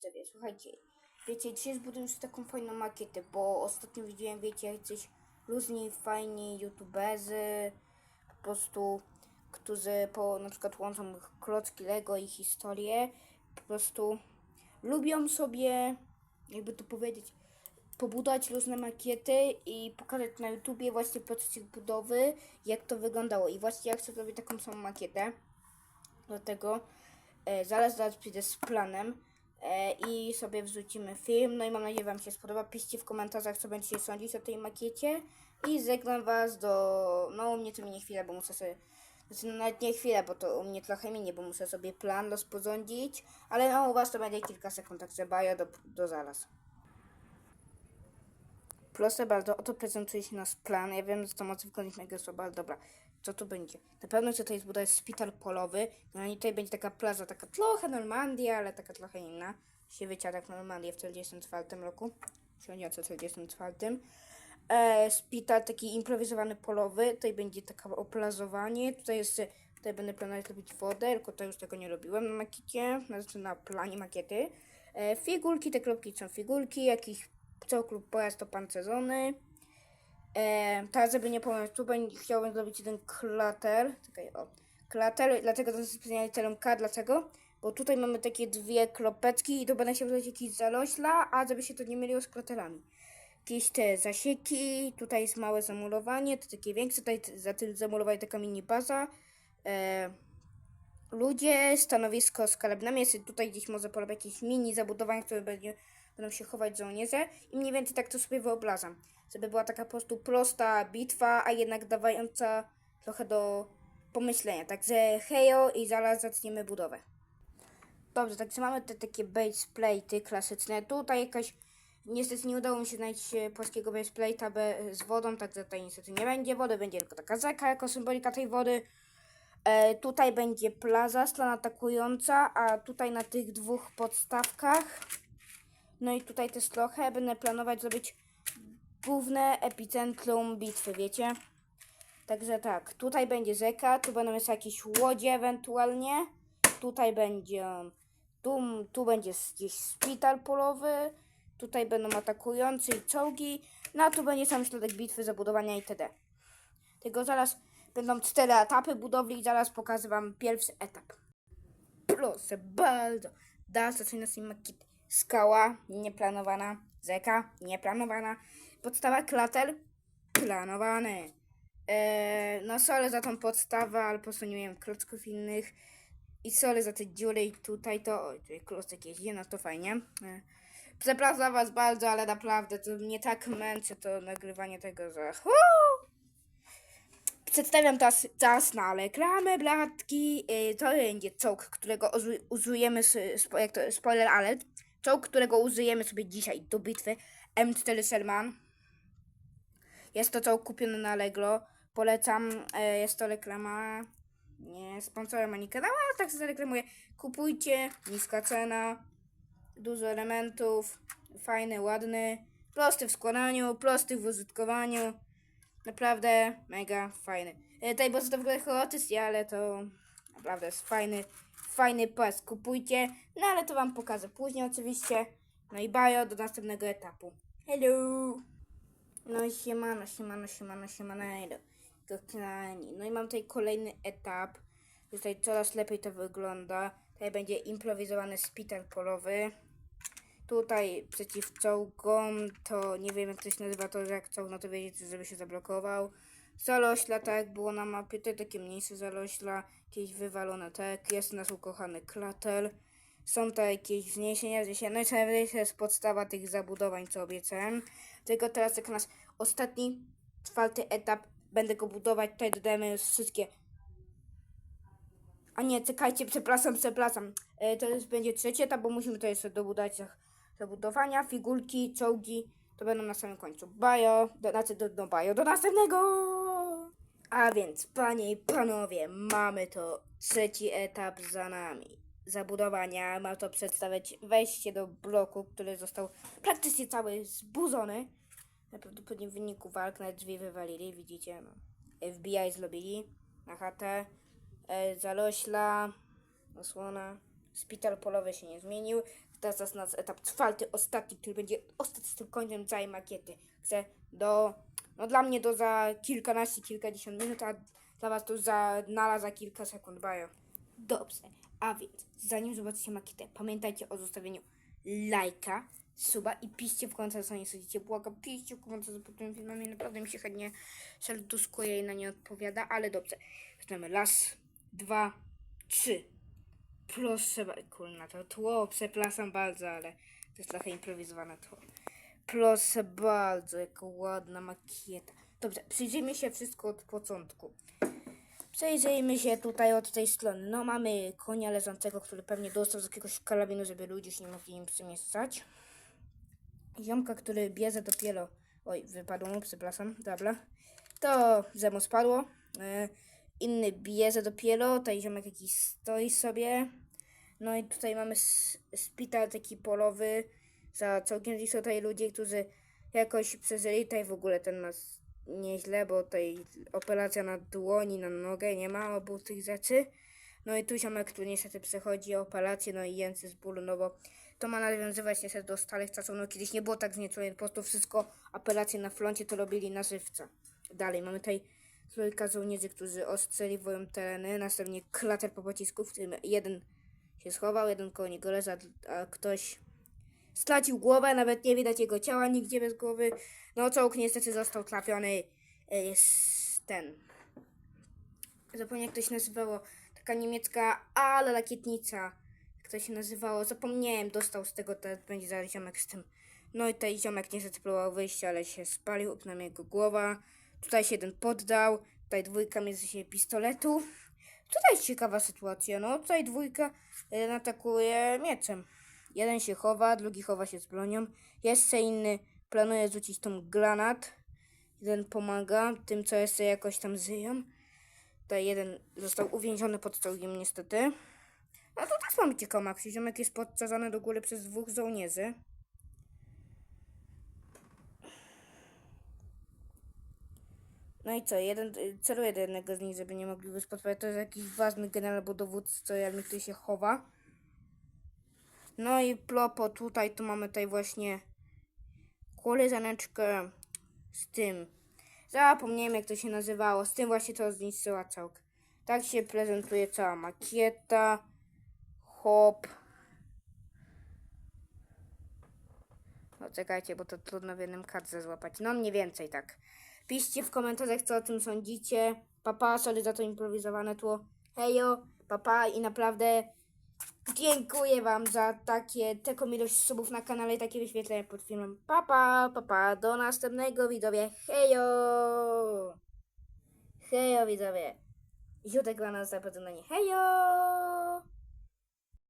widzowie, słuchajcie. Wiecie, dzisiaj zbuduję już taką fajną makietę, bo ostatnio widziałem, wiecie, jacyś luźni, fajni youtuberzy, po prostu, którzy po na przykład łączą klocki Lego i historię, po prostu lubią sobie, jakby to powiedzieć, pobudować różne makiety i pokazać na YouTubie właśnie proces ich budowy, jak to wyglądało. I właśnie ja chcę zrobić taką samą makietę. Dlatego e, zaraz, zaraz przyjdę z planem i sobie wrzucimy film. No i mam nadzieję, Wam się spodoba. Piszcie w komentarzach, co będziecie sądzić o tej makiecie. I żegnam Was do. No, u mnie to minie chwilę, bo muszę sobie. Znaczy, no, nawet nie chwilę, bo to u mnie trochę minie, bo muszę sobie plan rozporządzić. Ale no, u Was to będzie kilka sekund, także bajo do, do zaraz. Proszę bardzo, oto prezentuje się nasz plan. Ja wiem, że to może wyglądać mega słabo, ale dobra. Co tu będzie? Na pewno chcę tutaj zbudować szpital polowy. No i tutaj będzie taka plaża, taka trochę Normandia, ale taka trochę inna. Się wyciada jak Normandia w 44 roku. Średnio o 44. E, szpital taki improwizowany polowy. Tutaj będzie taka oplazowanie. Tutaj jeszcze, tutaj będę planować robić wodę, tylko to już tego nie robiłem na makiecie. Znaczy na planie makiety. E, figurki, te kropki są figurki, jakiś co klub pojazd opancerzony. E, żeby nie pomylić, tu chciałbym zrobić jeden klater. Czekaj, o. Klater, dlatego to specjalnie literą K. Dlaczego? Bo tutaj mamy takie dwie kropeczki i to będę chciał zrobić jakieś zalośla, a żeby się to nie myliło z klaterami. Jakieś te zasieki, tutaj jest małe zamurowanie, to takie większe, tutaj za tym zamurowanie taka mini baza. E, ludzie, stanowisko z kalebnami, jest tutaj gdzieś może porobić jakieś mini zabudowania, które będzie, będą się chować żołnierze i mniej więcej tak to sobie wyobrażam. Żeby była taka po prostu prosta bitwa, a jednak dawająca trochę do pomyślenia. Także hejo i zaraz zaczniemy budowę. Dobrze, także mamy te takie base plate'y klasyczne. Tutaj jakaś, niestety nie udało mi się znaleźć e, polskiego base plate'a be- z wodą, także tutaj niestety nie będzie wody, będzie tylko taka rzeka jako symbolika tej wody. E, tutaj będzie plaza, strona atakująca, a tutaj na tych dwóch podstawkach, no i tutaj też trochę, będę planować zrobić główne epicentrum bitwy, wiecie? Także tak, tutaj będzie rzeka, tu będą jeszcze jakieś łodzie ewentualnie, tutaj będzie, tu, tu będzie gdzieś szpital polowy, tutaj będą atakujący i czołgi, no a tu będzie sam środek bitwy, zabudowania itd. Tylko zaraz będą cztery etapy budowli i zaraz pokażę wam pierwszy etap. Proszę bardzo. Coś na tej makiety. Skała nieplanowana. Rzeka nieplanowana. Podstawa klater planowany. Eee, no sorry za tą podstawę, ale po prostu nie miałem klocków innych. I sorry za te dziury i tutaj to... Oj, tutaj klocek jeździ, no to fajnie. Eee, przepraszam was bardzo, ale naprawdę to mnie tak męczy to nagrywanie tego, że... Przedstawiam teraz czas na reklamę, blatki. Yy, To będzie czołg, którego użyjemy, s- spo- jak to, spoiler alert, czołg, którego użyjemy sobie dzisiaj do bitwy, M4 Sherman. Jest to czołg kupiony na Allegro. Polecam, e, jest to reklama, nie sponsorem ani kanału, ale tak zareklamuję. Kupujcie, niska cena, dużo elementów, fajny, ładny, prosty w składaniu, prosty w użytkowaniu. Naprawdę mega fajny. E, Tutaj bo to wygląda chaotycznie, ale to naprawdę jest fajny, fajny pas. Kupujcie. No ale to wam pokażę później oczywiście. No i bajo do następnego etapu. Hello! No i siemano, siemano, siemano, siemano, kochani. No i mam tutaj kolejny etap. Tutaj coraz lepiej to wygląda. Tutaj będzie improwizowany szpital polowy. Tutaj przeciw czołgom to nie wiem jak to się nazywa to, że jak czołg no to wiedzieć, żeby się zablokował. Zalośla tak jak było na mapie, tutaj takie mniejsze zalośla, jakieś wywalone tak, jest nasz ukochany klater. Są to jakieś wzniesienia, wzniesienia, no i to jest podstawa tych zabudowań, co obiecałem. Tylko teraz jak nasz ostatni, czwarty etap, będę go budować, tutaj dodajemy już wszystkie a nie, czekajcie, przepraszam, przepraszam. E, to już będzie trzeci etap, bo musimy to jeszcze dobudować za- zabudowania, figurki, czołgi. To będą na samym końcu. Bajo, do, znaczy do, do bajo, do następnego! A więc, panie i panowie, mamy to trzeci etap za nami. Zabudowania, ma to przedstawiać wejście do bloku, który został praktycznie cały zbudzony. Najprawdopodobniej w wyniku walk na drzwi wywalili, widzicie, no. FBI zrobili na chatę. E, zalośla, osłona, szpital polowy się nie zmienił. Teraz nas etap czwarty, ostatni, który będzie ostatecznym końcem całej makiety. Chcę do, no dla mnie to za kilkanaście, kilkadziesiąt minut, a dla was to za, nala za kilka sekund, bajo. Dobrze, a więc zanim zobaczycie makietę, pamiętajcie o zostawieniu lajka, suba i piszcie w komentarzu, co nie sądzicie. Błagam, piszcie w komentarzu pod tymi filmami, naprawdę mi się chętnie serduszkuje i na nie odpowiada, ale dobrze. Zaczynamy. Raz, dwa, trzy. Proszę, kurna, to tło, przepraszam bardzo, ale to jest trochę improwizowane tło. Proszę bardzo, jaka ładna makieta. Dobrze, przyjrzyjmy się wszystko od początku. Przejrzyjmy się tutaj od tej strony. No mamy konia leżącego, który pewnie dostał z jakiegoś karabinu, żeby ludzie już nie mogli im przemieszczać. Ziomka, który bierze dopiero... Oj, wypadło mu, przepraszam, dobra. To zemu spadło. E, inny bierze dopiero, tutaj ziomek jakiś stoi sobie. No i tutaj mamy szpital taki polowy. Za całkiem tutaj ludzie, którzy jakoś przeżyli. Tutaj w ogóle ten ma s- nieźle, bo tutaj operacja na dłoni, na nogę, nie ma obu tych rzeczy. No i tu ziomek, który niestety przechodzi operację, no i jęcy z bólu, no bo to ma nawiązywać niestety do starych czasów. No kiedyś nie było tak znieczuleń, po prostu wszystko operacje na froncie to robili na żywca. Dalej mamy tutaj trójka żołnierzy, którzy ostrzeliwują tereny, następnie klater po pocisku, w którym jeden się schował, jeden koło niego a ktoś stracił głowę, nawet nie widać jego ciała nigdzie bez głowy. No czołg niestety został trafiony e, jest ten. Zapomniałem jak to się nazywało. Taka niemiecka, ale rakietnica. Jak to się nazywało? Zapomniałem, dostał z tego, teraz będzie zaraz ziomek z tym. No i tutaj ziomek niestety próbował wyjść, ale się spalił, przynajmniej jego głowa. Tutaj się jeden poddał, tutaj dwójka między się pistoletu. Tutaj ciekawa sytuacja, no tutaj dwójka jeden atakuje mieczem. Jeden się chowa, drugi chowa się z bronią. Jeszcze inny planuje rzucić tą granat. Jeden pomaga tym, co jeszcze jakoś tam żyją. Tutaj jeden został uwięziony pod czołgiem niestety. A tu też mamy ciekawą akcję. Ziomek jest podczaszany do góry przez dwóch żołnierzy. No i co, jeden celuje do jednego z nich, żeby nie mogli go spotkać. To jest jakiś ważny generał albo dowódca, tutaj się chowa. No i plopo tutaj, tu mamy tutaj właśnie koleżaneczkę z tym. Zapomniałem jak to się nazywało. Z tym właśnie to zniszczyła całk. Tak się prezentuje cała makieta. Hop. No czekajcie, bo to trudno w jednym kadrze złapać. No mniej więcej tak. Piszcie w komentarzach, co o tym sądzicie. Papa, sorry za to improwizowane tło. Hejo, papa i naprawdę dziękuję wam za takie, taką ilość subów na kanale i takie wyświetlenia pod filmem. Papa, papa, do następnego widzowie. Hejo! Hejo widzowie. Ziutek dla nas zapoznanie. Hejo!